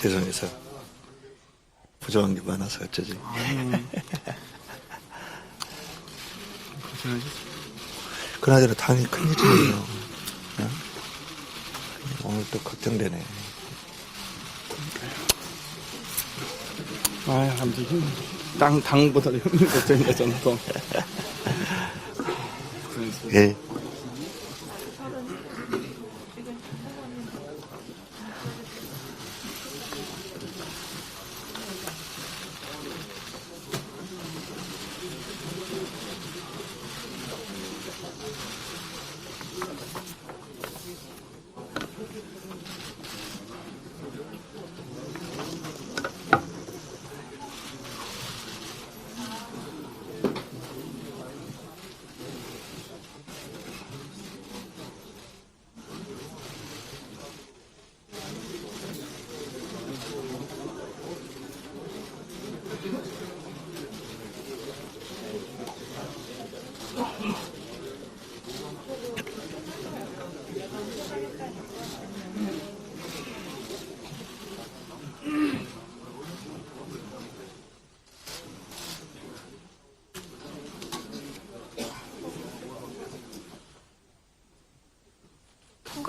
죄송해서 부족한 게 많아서 어쩌지. 그나저나 당연히 큰일이에요. 어? 오늘 또 걱정되네. 아, 아무튼 힘, 땅, 당보다 힘든 걱정이야, 저는 또. 예.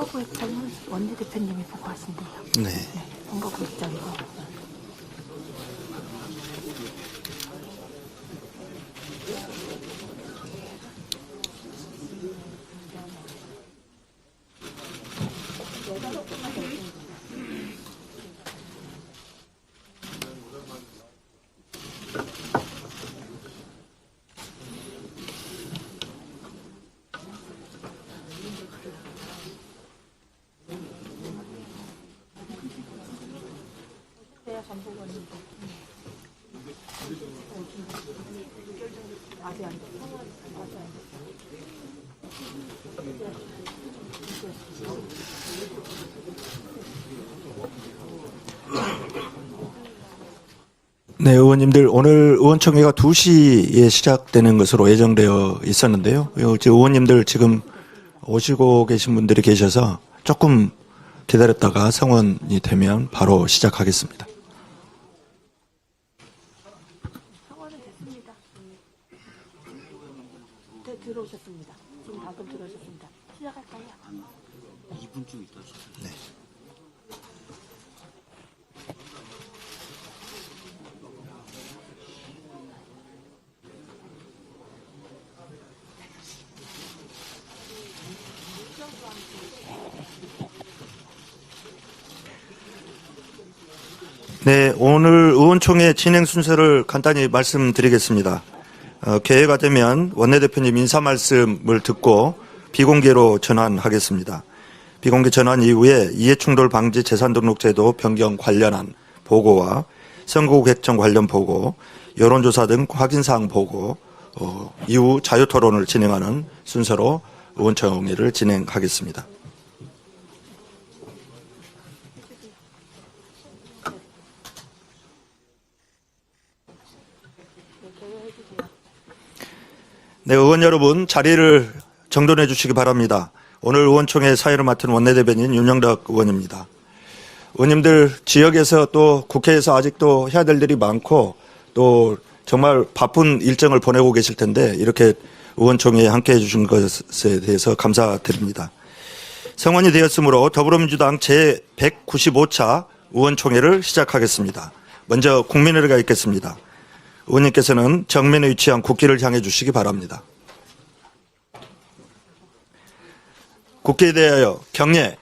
선거구 입장은 원내대표님이 보고 하신대요. 네. 네, 선거구 입장이고. 네, 의원님들 오늘 의원총회가 2시에 시작되는 것으로 예정되어 있었는데요. 의원님들 지금 오시고 계신 분들이 계셔서 조금 기다렸다가 성원이 되면 바로 시작하겠습니다. 성원은 됐습니다. 네, 들어오셨습니다. 지금 방금 들어오셨습니다. 시작할까요? 네, 오늘 의원총회 진행 순서를 간단히 말씀드리겠습니다. 어, 기회가 되면 원내대표님 인사 말씀을 듣고 비공개로 전환하겠습니다. 비공개 전환 이후에 이해충돌 방지 재산등록제도 변경 관련한 보고와 선거구 개정 관련 보고, 여론조사 등 확인사항 보고, 어, 이후 자유토론을 진행하는 순서로 의원총회를 진행하겠습니다. 네, 의원 여러분 자리를 정돈해 주시기 바랍니다. 오늘 의원총회 사회를 맡은 원내대변인 윤영덕 의원입니다. 의원님들 지역에서 또 국회에서 아직도 해야 될 일이 많고 또 정말 바쁜 일정을 보내고 계실 텐데 이렇게 의원총회에 함께 해주신 것에 대해서 감사드립니다. 성원이 되었으므로 더불어민주당 제195차 의원총회를 시작하겠습니다. 먼저 국민의례가 있겠습니다. 의원님께서는 정면에 위치한 국기를 향해 주시기 바랍니다. 국기에 대하여 경례.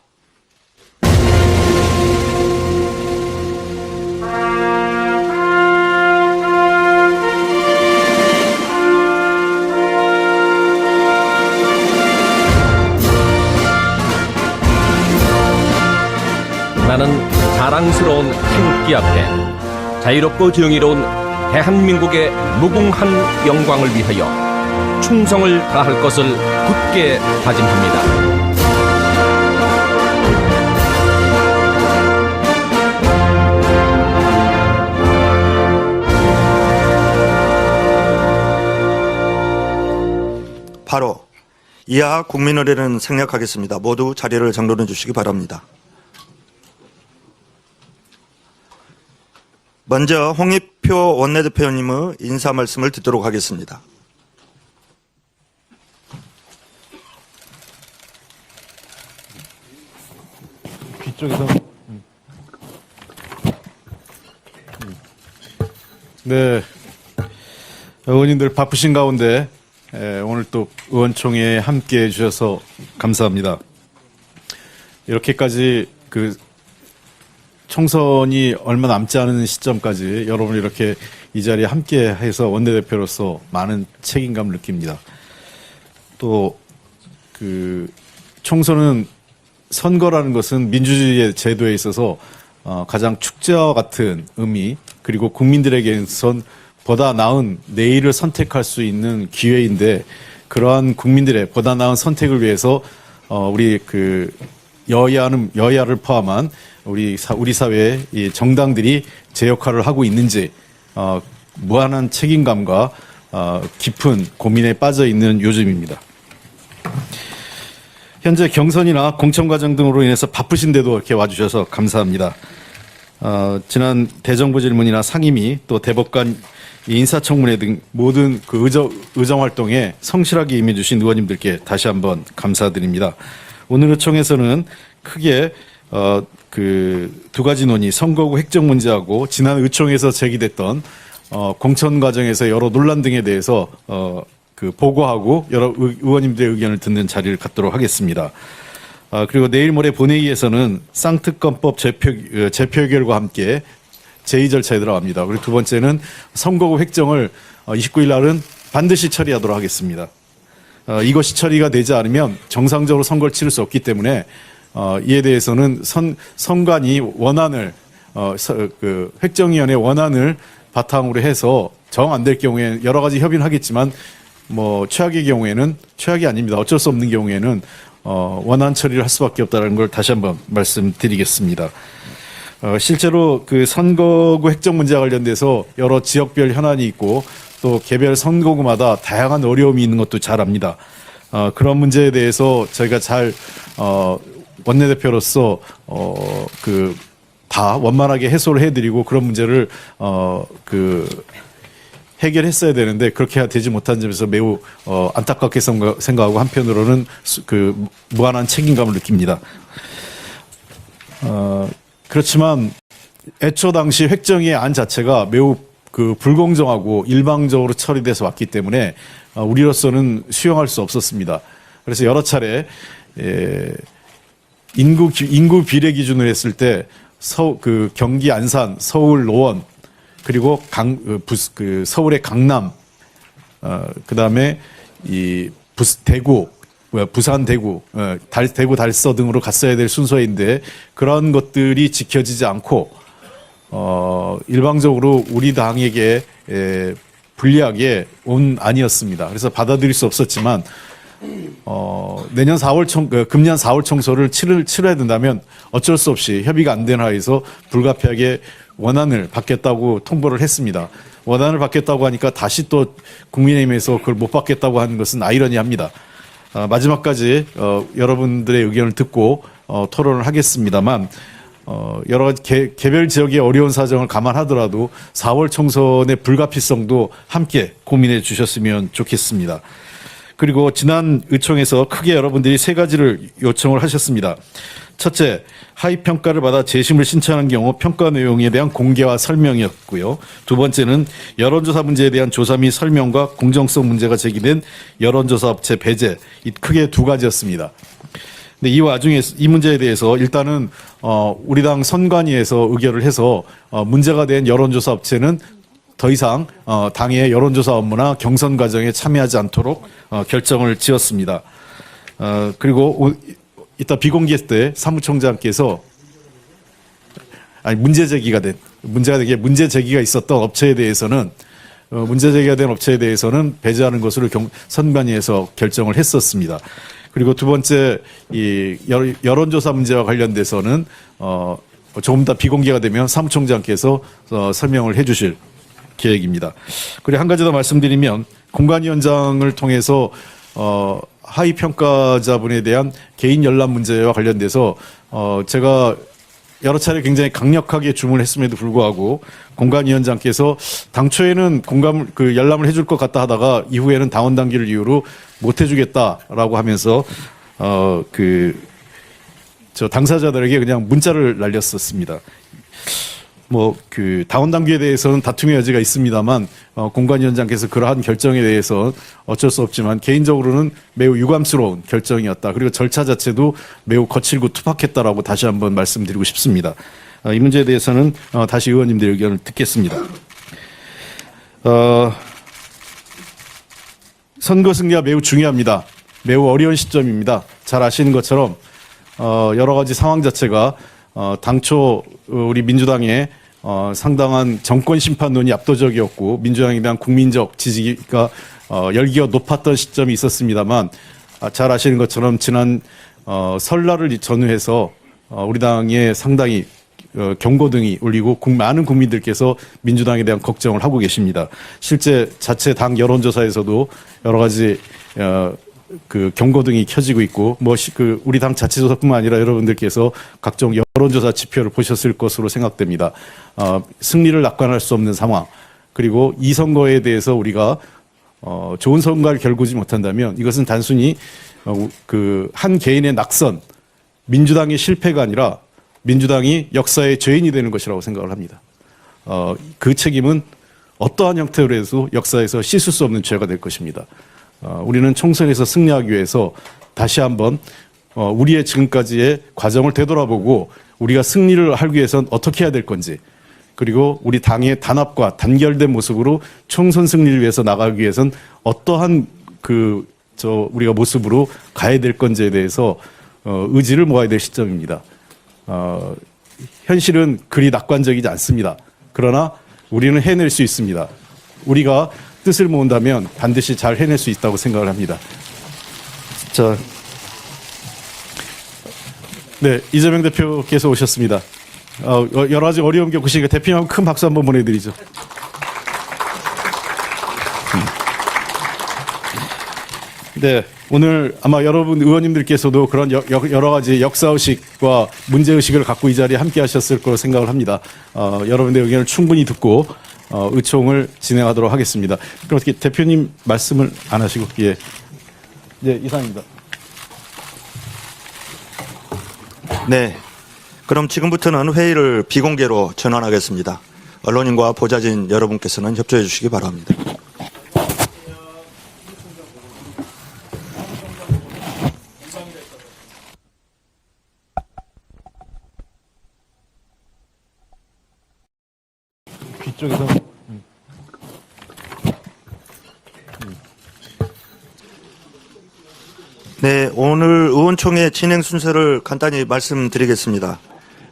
나는 자랑스러운 태극기 앞에 자유롭고 정의로운 대한민국의 무궁한 영광을 위하여 충성을 다할 것을 굳게 다짐합니다. 바로 이하 국민의례는 생략하겠습니다. 모두 자리를 정돈해 주시기 바랍니다. 먼저 홍익표 원내대표님의 인사 말씀을 듣도록 하겠습니다. 뒤쪽에서 네 의원님들 바쁘신 가운데 에, 오늘 또 의원총회에 함께 해 주셔서 감사합니다. 이렇게까지 그 총선이 얼마 남지 않은 시점까지 여러분 이렇게 이 자리에 함께 해서 원내대표로서 많은 책임감을 느낍니다. 또 그 총선은 선거라는 것은 민주주의의 제도에 있어서 어, 가장 축제와 같은 의미 그리고 국민들에게선 보다 나은 내일을 선택할 수 있는 기회인데 그러한 국민들의 보다 나은 선택을 위해서 어, 우리 그 여야는 여야를 포함한 우리 사, 우리 사회의 이 정당들이 제 역할을 하고 있는지 어, 무한한 책임감과 어, 깊은 고민에 빠져 있는 요즘입니다. 현재 경선이나 공천 과정 등으로 인해서 바쁘신데도 이렇게 와주셔서 감사합니다. 어, 지난 대정부 질문이나 상임위 또 대법관 인사청문회 등 모든 그 의정, 의정 활동에 성실하게 임해주신 의원님들께 다시 한번 감사드립니다. 오늘 의총에서는 크게 어, 그 두 가지 논의, 선거구 획정 문제하고 지난 의총에서 제기됐던 어, 공천 과정에서 여러 논란 등에 대해서 어, 그 보고하고 여러 의- 의원님들의 의견을 듣는 자리를 갖도록 하겠습니다. 아, 그리고 내일 모레 본회의에서는 쌍특검법 재표, 어, 재표결과 함께 제2 절차에 들어갑니다. 그리고 두 번째는 선거구 획정을 29일 날은 반드시 처리하도록 하겠습니다. 어, 이것이 처리가 되지 않으면 정상적으로 선거를 치를 수 없기 때문에 어, 이에 대해서는 선, 선관위 원안을 어, 서, 그 획정위원회 원안을 바탕으로 해서 정 안 될 경우에 여러 가지 협의는 하겠지만 뭐 최악의 경우에는 최악이 아닙니다. 어쩔 수 없는 경우에는 어, 원안 처리를 할 수밖에 없다는 걸 다시 한번 말씀드리겠습니다. 어, 실제로 그 선거구 획정 문제와 관련돼서 여러 지역별 현안이 있고 또 개별 선거구마다 다양한 어려움이 있는 것도 잘 압니다. 어, 그런 문제에 대해서 저희가 잘 어, 원내대표로서 어, 그 다 원만하게 해소를 해드리고 그런 문제를 어, 그 해결했어야 되는데 그렇게 되지 못한 점에서 매우 어, 안타깝게 생각- 생각하고 한편으로는 수- 그 무한한 책임감을 느낍니다. 어, 그렇지만 애초 당시 획정의 안 자체가 매우 그 불공정하고 일방적으로 처리돼서 왔기 때문에 어, 우리로서는 수용할 수 없었습니다. 그래서 여러 차례 에, 인구 기- 인구 비례 기준을 했을 때 서 그 경기 안산, 서울 노원 그리고 강 그, 서울의 강남 어, 그다음에 이 부스 대구 부산 대구 어, 달 대구 달서 등으로 갔어야 될 순서인데 그런 것들이 지켜지지 않고 어, 일방적으로 우리 당에게 에, 불리하게 온 아니었습니다. 그래서 받아들일 수 없었지만 어, 내년 4월 총, 그, 금년 4월 총선을 치를, 치러야 된다면 어쩔 수 없이 협의가 안 되는 하에서 불가피하게 원안을 받겠다고 통보를 했습니다. 원안을 받겠다고 하니까 다시 또 국민의힘에서 그걸 못 받겠다고 하는 것은 아이러니합니다. 어, 마지막까지 어, 여러분들의 의견을 듣고 어, 토론을 하겠습니다만 어, 여러 가지 개, 개별 지역의 어려운 사정을 감안하더라도 4월 총선의 불가피성도 함께 고민해 주셨으면 좋겠습니다. 그리고 지난 의총에서 크게 여러분들이 세 가지를 요청을 하셨습니다. 첫째, 하위 평가를 받아 재심을 신청한 경우 평가 내용에 대한 공개와 설명이었고요. 두 번째는 여론조사 문제에 대한 조사 및 설명과 공정성 문제가 제기된 여론조사 업체 배제 이 크게 두 가지였습니다. 근데 이 와중에 이 문제에 대해서 일단은 어 우리 당 선관위에서 의결을 해서 어 문제가 된 여론조사 업체는 더 이상 어 당의 여론조사 업무나 경선 과정에 참여하지 않도록 어 결정을 지었습니다. 어 그리고 오, 이따 비공개 때 사무총장께서 아니 문제 제기가 된 문제가 되게 문제 제기가 있었던 업체에 대해서는 어, 문제 제기가 된 업체에 대해서는 배제하는 것으로 경, 선관위에서 결정을 했었습니다. 그리고 두 번째 이 여- 여론조사 문제와 관련돼서는 어, 조금 더 비공개가 되면 사무총장께서 어, 설명을 해주실 계획입니다. 그리고 한 가지 더 말씀드리면 공관위원장을 통해서 어, 하위 평가자분에 대한 개인 열람 문제와 관련돼서 어 제가 여러 차례 굉장히 강력하게 주문을 했음에도 불구하고 공관위원장께서 당초에는 공감 그 열람을 해줄 것 같다 하다가 이후에는 당원 당규를 이유로 못 해주겠다라고 하면서 어그 저 당사자들에게 그냥 문자를 날렸었습니다. 뭐그 당원 당규에 대해서는 다툼의 여지가 있습니다만 어, 공관위원장께서 그러한 결정에 대해서 어쩔 수 없지만 개인적으로는 매우 유감스러운 결정이었다. 그리고 절차 자체도 매우 거칠고 투박했다라고 다시 한번 말씀드리고 싶습니다. 어, 이 문제에 대해서는 어, 다시 의원님들 의견을 듣겠습니다. 어, 선거 승리가 매우 중요합니다. 매우 어려운 시점입니다. 잘 아시는 것처럼 어, 여러 가지 상황 자체가 어, 당초 어, 우리 민주당의 어, 상당한 정권 심판론이 압도적이었고 민주당에 대한 국민적 지지가 어, 열기가 높았던 시점이 있었습니다만 아, 잘 아시는 것처럼 지난 어, 설날을 전후해서 어, 우리 당에 상당히 어, 경고등이 울리고 국- 많은 국민들께서 민주당에 대한 걱정을 하고 계십니다. 실제 자체 당 여론조사에서도 여러 가지 어, 그 경고등이 켜지고 있고 뭐그 우리 당 자체조사뿐만 아니라 여러분들께서 각종 여론조사 지표를 보셨을 것으로 생각됩니다. 어, 승리를 낙관할 수 없는 상황 그리고 이 선거에 대해서 우리가 어, 좋은 선거를 결구지 못한다면 이것은 단순히 어, 그한 개인의 낙선 민주당의 실패가 아니라 민주당이 역사의 죄인이 되는 것이라고 생각을 합니다. 어, 그 책임은 어떠한 형태로 해서 역사에서 씻을 수 없는 죄가 될 것입니다. 어, 우리는 총선에서 승리하기 위해서 다시 한번 어, 우리의 지금까지의 과정을 되돌아보고 우리가 승리를 하기 위해서는 어떻게 해야 될 건지 그리고 우리 당의 단합과 단결된 모습으로 총선 승리를 위해서 나가기 위해서는 어떠한 그 저 우리가 모습으로 가야 될 건지에 대해서 어, 의지를 모아야 될 시점입니다. 어, 현실은 그리 낙관적이지 않습니다. 그러나 우리는 해낼 수 있습니다. 우리가 뜻을 모은다면 반드시 잘 해낼 수 있다고 생각을 합니다. 자, 네 이재명 대표께서 오셨습니다. 어, 여러 가지 어려움 겪으시니까 대표님 큰 박수 한번 보내드리죠. 네, 오늘 아마 여러분 의원님들께서도 그런 여, 여- 여러 가지 역사의식과 문제의식을 갖고 이 자리에 함께 하셨을 거로 생각을 합니다. 어, 여러분의 의견을 충분히 듣고 어, 의총을 진행하도록 하겠습니다. 그럼 어떻게 대표님 말씀을 안 하시고, 예. 네, 이상입니다. 네. 그럼 지금부터는 회의를 비공개로 전환하겠습니다. 언론인과 보좌진 여러분께서는 협조해 주시기 바랍니다. 뒤쪽에서. 네, 오늘 의원총회 진행 순서를 간단히 말씀드리겠습니다.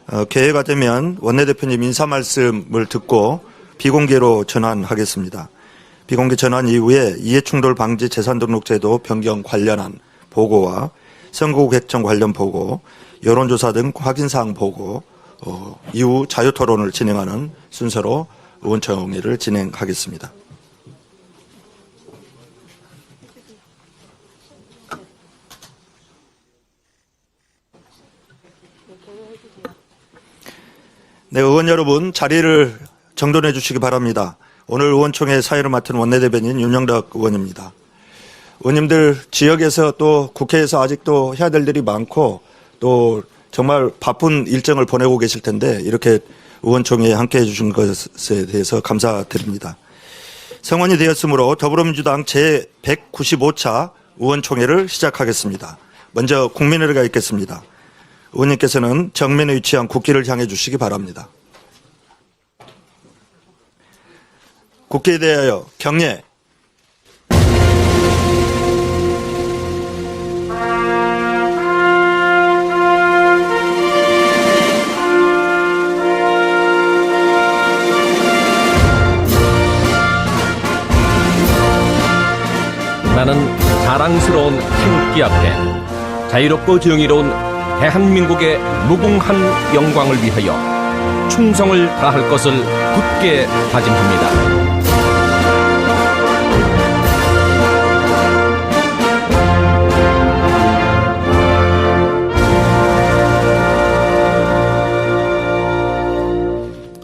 어, 기회가 되면 원내대표님 인사 말씀을 듣고 비공개로 전환하겠습니다. 비공개 전환 이후에 이해충돌 방지 재산등록제도 변경 관련한 보고와 선거구 개정 관련 보고, 여론조사 등 확인사항 보고, 어, 이후 자유토론을 진행하는 순서로 의원총회를 진행하겠습니다. 네, 의원 여러분 자리를 정돈해 주시기 바랍니다. 오늘 의원총회 사회를 맡은 원내대변인 윤영덕 의원입니다. 의원님들 지역에서 또 국회에서 아직도 해야 될 일이 많고 또 정말 바쁜 일정을 보내고 계실 텐데 이렇게 의원총회에 함께 해 주신 것에 대해서 감사드립니다. 성원이 되었으므로 더불어민주당 제195차 의원총회를 시작하겠습니다. 먼저 국민의례가 있겠습니다. 의원님께서는 정면에 위치한 국기를 향해 주시기 바랍니다. 국기에 대하여 경례. 나는 자랑스러운 태극기 앞에 자유롭고 정의로운 대한민국의 무궁한 영광을 위하여 충성을 다할 것을 굳게 다짐합니다.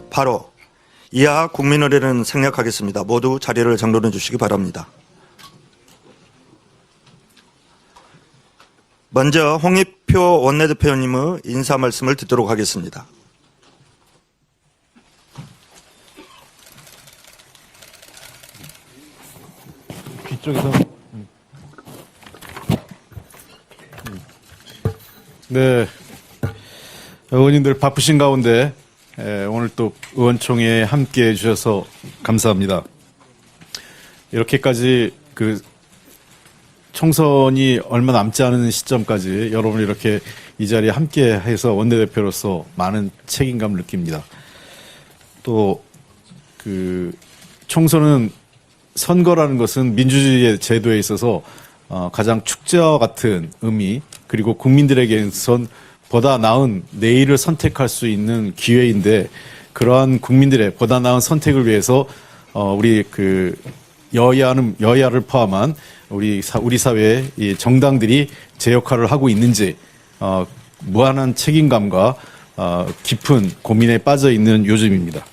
바로 이하 국민의례는 생략하겠습니다. 모두 자리를 정돈해 주시기 바랍니다. 먼저 홍익표 원내대표님의 인사 말씀을 듣도록 하겠습니다. 뒤쪽에서. 네. 의원님들 바쁘신 가운데 에, 오늘 또 의원총회에 함께 해 주셔서 감사합니다. 이렇게까지 그 총선이 얼마 남지 않은 시점까지 여러분 이렇게 이 자리에 함께 해서 원내대표로서 많은 책임감을 느낍니다. 또 그 총선은 선거라는 것은 민주주의의 제도에 있어서 어, 가장 축제와 같은 의미 그리고 국민들에게선 보다 나은 내일을 선택할 수 있는 기회인데 그러한 국민들의 보다 나은 선택을 위해서 어, 우리 그 여야는 여야를 포함한 우리 사, 우리 사회의 이 정당들이 제 역할을 하고 있는지 어, 무한한 책임감과 어, 깊은 고민에 빠져 있는 요즘입니다.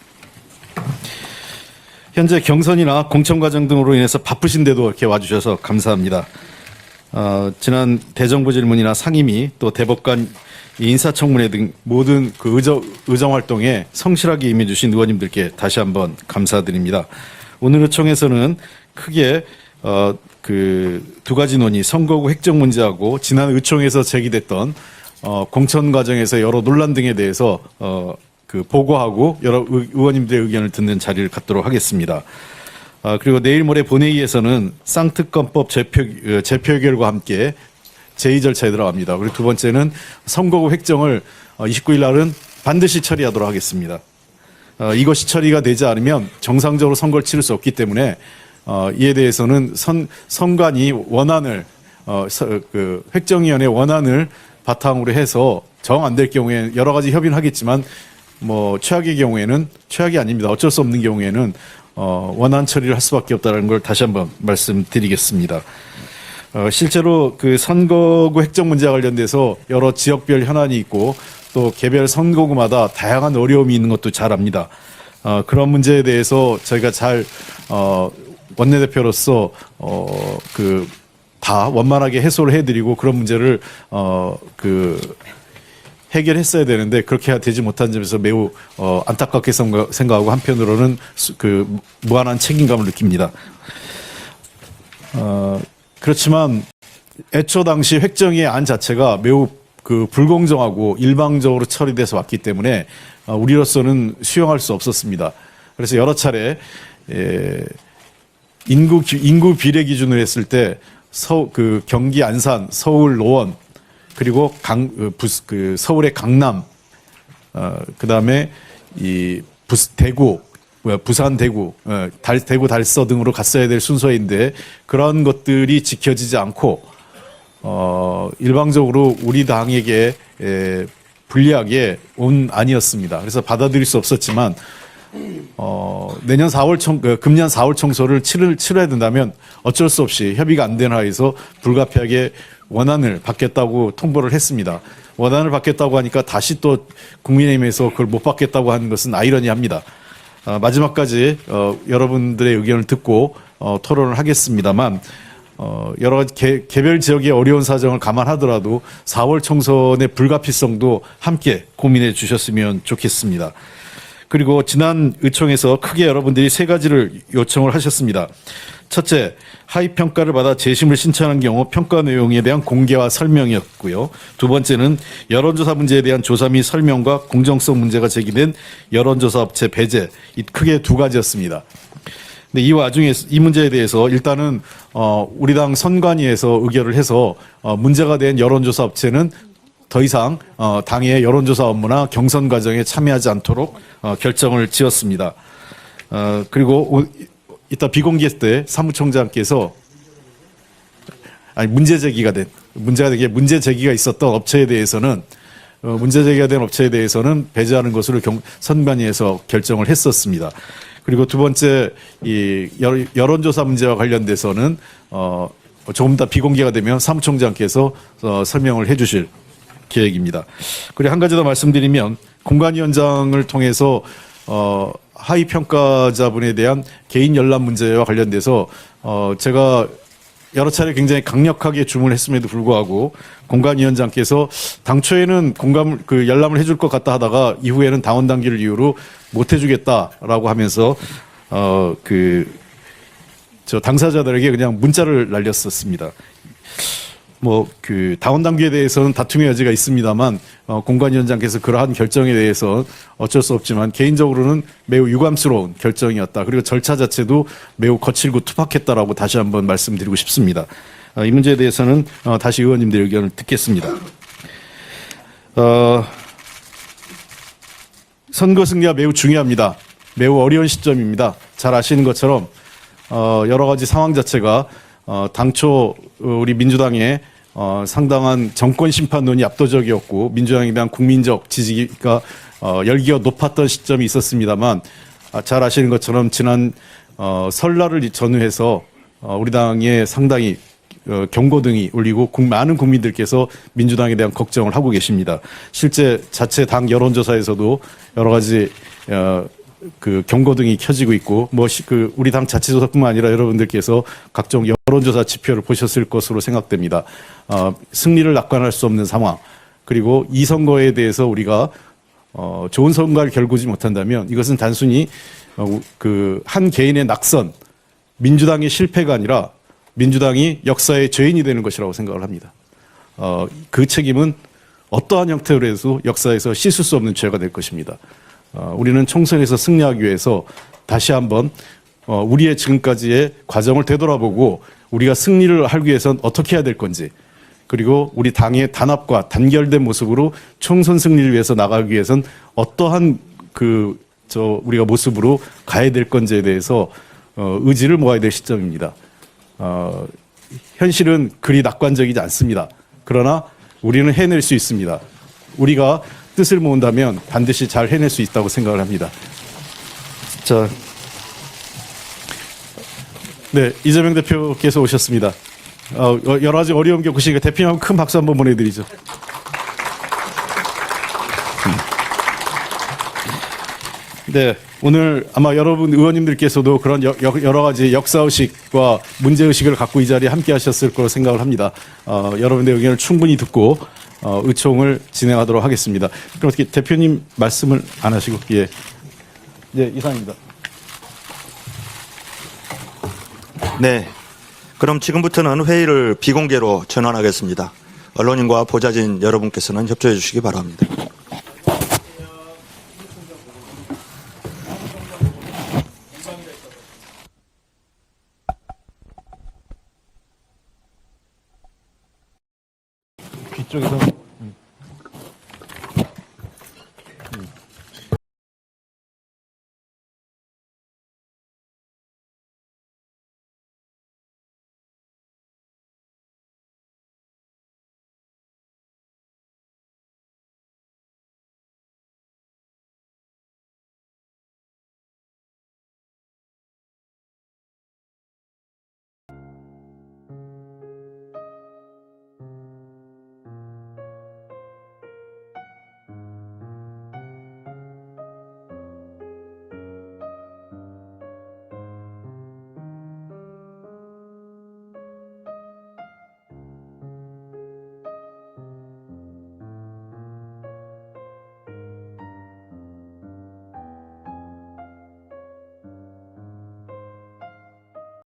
현재 경선이나 공천 과정 등으로 인해서 바쁘신데도 이렇게 와주셔서 감사합니다. 어, 지난 대정부 질문이나 상임위 또 대법관 인사청문회 등 모든 그 의정, 의정 활동에 성실하게 임해주신 의원님들께 다시 한번 감사드립니다. 오늘 의총에서는 크게 어, 그 두 가지 논의 선거구 획정 문제하고 지난 의총에서 제기됐던 어, 공천 과정에서 여러 논란 등에 대해서 어, 그 보고하고 여러 의- 의원님들의 의견을 듣는 자리를 갖도록 하겠습니다. 아, 그리고 내일 모레 본회의에서는 쌍특검법 재표, 어, 재표결과 함께 제2 절차에 들어갑니다. 그리고 두 번째는 선거구 획정을 29일 날은 반드시 처리하도록 하겠습니다. 어, 이것이 처리가 되지 않으면 정상적으로 선거를 치를 수 없기 때문에 어, 이에 대해서는 선, 선관위 원안을 어, 서, 그 획정위원회 원안을 바탕으로 해서 정 안 될 경우에 여러 가지 협의는 하겠지만 뭐 최악의 경우에는 최악이 아닙니다. 어쩔 수 없는 경우에는 어, 원안 처리를 할 수밖에 없다는 걸 다시 한번 말씀드리겠습니다. 어, 실제로 그 선거구 획정 문제와 관련돼서 여러 지역별 현안이 있고 또 개별 선거구마다 다양한 어려움이 있는 것도 잘 압니다. 어, 그런 문제에 대해서 저희가 잘 어, 원내대표로서 어, 그 다 원만하게 해소를 해드리고 그런 문제를 어, 그 해결했어야 되는데 그렇게 되지 못한 점에서 매우 어, 안타깝게 생각- 생각하고 한편으로는 수- 그 무한한 책임감을 느낍니다. 어, 그렇지만 애초 당시 획정의 안 자체가 매우 그 불공정하고 일방적으로 처리돼서 왔기 때문에 어, 우리로서는 수용할 수 없었습니다. 그래서 여러 차례 에, 인구 기- 인구 비례 기준으로 했을 때 서 그 경기 안산, 서울 노원 그리고 강 그, 부스- 그 서울의 강남 어, 그 다음에 이 부스, 대구, 부산 대구, 어, 달, 대구 달서 등으로 갔어야 될 순서인데 그런 것들이 지켜지지 않고 어, 일방적으로 우리 당에게 에, 불리하게 온 아니었습니다. 그래서 받아들일 수 없었지만 어, 내년 4월 청, 그, 금년 4월 청소를 치를, 치러야 된다면 어쩔 수 없이 협의가 안 되는 하에서 불가피하게 원안을 받겠다고 통보를 했습니다. 원안을 받겠다고 하니까 다시 또 국민의힘에서 그걸 못 받겠다고 하는 것은 아이러니합니다. 어, 마지막까지 어, 여러분들의 의견을 듣고 어, 토론을 하겠습니다만 어, 여러 가지 개, 개별 지역의 어려운 사정을 감안하더라도 4월 총선의 불가피성도 함께 고민해 주셨으면 좋겠습니다. 그리고 지난 의총에서 크게 여러분들이 세 가지를 요청을 하셨습니다. 첫째, 하위 평가를 받아 재심을 신청한 경우 평가 내용에 대한 공개와 설명이었고요. 두 번째는 여론조사 문제에 대한 조사 및 설명과 공정성 문제가 제기된 여론조사 업체 배제 이 크게 두 가지였습니다. 근데 이 와중에 이 문제에 대해서 일단은 어 우리 당 선관위에서 의결을 해서 어 문제가 된 여론조사 업체는 더 이상 어 당의 여론조사 업무나 경선 과정에 참여하지 않도록 어 결정을 지었습니다. 어 그리고 오- 이따 비공개 때 사무총장께서 아니 문제 제기가 된 문제가 되게 문제 제기가 있었던 업체에 대해서는 어, 문제 제기가 된 업체에 대해서는 배제하는 것으로 경, 선관위에서 결정을 했었습니다. 그리고 두 번째 이 여- 여론조사 문제와 관련돼서는 어 조금 더 비공개가 되면 사무총장께서 어, 설명을 해주실 계획입니다. 그리고 한 가지 더 말씀드리면 공관위원장을 통해서 어, 하위 평가자분에 대한 개인 열람 문제와 관련돼서 어, 제가 여러 차례 굉장히 강력하게 주문을 했음에도 불구하고 공관위원장께서 당초에는 공감을 그 열람을 해줄 것 같다 하다가 이후에는 당원 당규를 이유로 못 해주겠다라고 하면서 어그 저 당사자들에게 그냥 문자를 날렸었습니다. 뭐그 당원 당규에 대해서는 다툼의 여지가 있습니다만 어, 공관위원장께서 그러한 결정에 대해서 어쩔 수 없지만 개인적으로는 매우 유감스러운 결정이었다. 그리고 절차 자체도 매우 거칠고 투박했다라고 다시 한번 말씀드리고 싶습니다. 어, 이 문제에 대해서는 어, 다시 의원님들 의견을 듣겠습니다. 어, 선거 승리가 매우 중요합니다. 매우 어려운 시점입니다. 잘 아시는 것처럼 어, 여러 가지 상황 자체가 어, 당초 어, 우리 민주당의 어, 상당한 정권 심판론이 압도적이었고 민주당에 대한 국민적 지지가 어, 열기가 높았던 시점이 있었습니다만 아, 잘 아시는 것처럼 지난 어, 설날을 전후해서 어, 우리 당에 상당히 어, 경고등이 울리고 국- 많은 국민들께서 민주당에 대한 걱정을 하고 계십니다. 실제 자체 당 여론조사에서도 여러 가지 어, 그 경고등이 켜지고 있고 뭐그 우리 당 자체조사뿐만 아니라 여러분들께서 각종 여론조사 지표를 보셨을 것으로 생각됩니다. 어, 승리를 낙관할 수 없는 상황 그리고 이 선거에 대해서 우리가 어, 좋은 선거를 결구지 못한다면 이것은 단순히 어, 그한 개인의 낙선 민주당의 실패가 아니라 민주당이 역사의 죄인이 되는 것이라고 생각을 합니다. 어, 그 책임은 어떠한 형태로 해서 역사에서 씻을 수 없는 죄가 될 것입니다. 어, 우리는 총선에서 승리하기 위해서 다시 한번 어, 우리의 지금까지의 과정을 되돌아보고 우리가 승리를 하기 위해선 어떻게 해야 될 건지 그리고 우리 당의 단합과 단결된 모습으로 총선 승리를 위해서 나가기 위해선 어떠한 그 저 우리가 모습으로 가야 될 건지에 대해서 어, 의지를 모아야 될 시점입니다. 어, 현실은 그리 낙관적이지 않습니다. 그러나 우리는 해낼 수 있습니다. 우리가 뜻을 모은다면 반드시 잘 해낼 수 있다고 생각을 합니다. 자, 네 이재명 대표께서 오셨습니다. 어, 어, 여러 가지 어려움 겪으시니까 대표님 큰 박수 한번 보내드리죠. 네, 오늘 아마 여러분 의원님들께서도 그런 여, 여- 여러 가지 역사의식과 문제의식을 갖고 이 자리에 함께 하셨을 거로 생각을 합니다. 어, 여러분의 의견을 충분히 듣고 어, 의총을 진행하도록 하겠습니다. 그럼 어떻게 대표님 말씀을 안 하시고 예, 예 이상입니다. 네, 그럼 지금부터는 회의를 비공개로 전환하겠습니다. 언론인과 보좌진 여러분께서는 협조해 주시기 바랍니다. 뒤쪽에서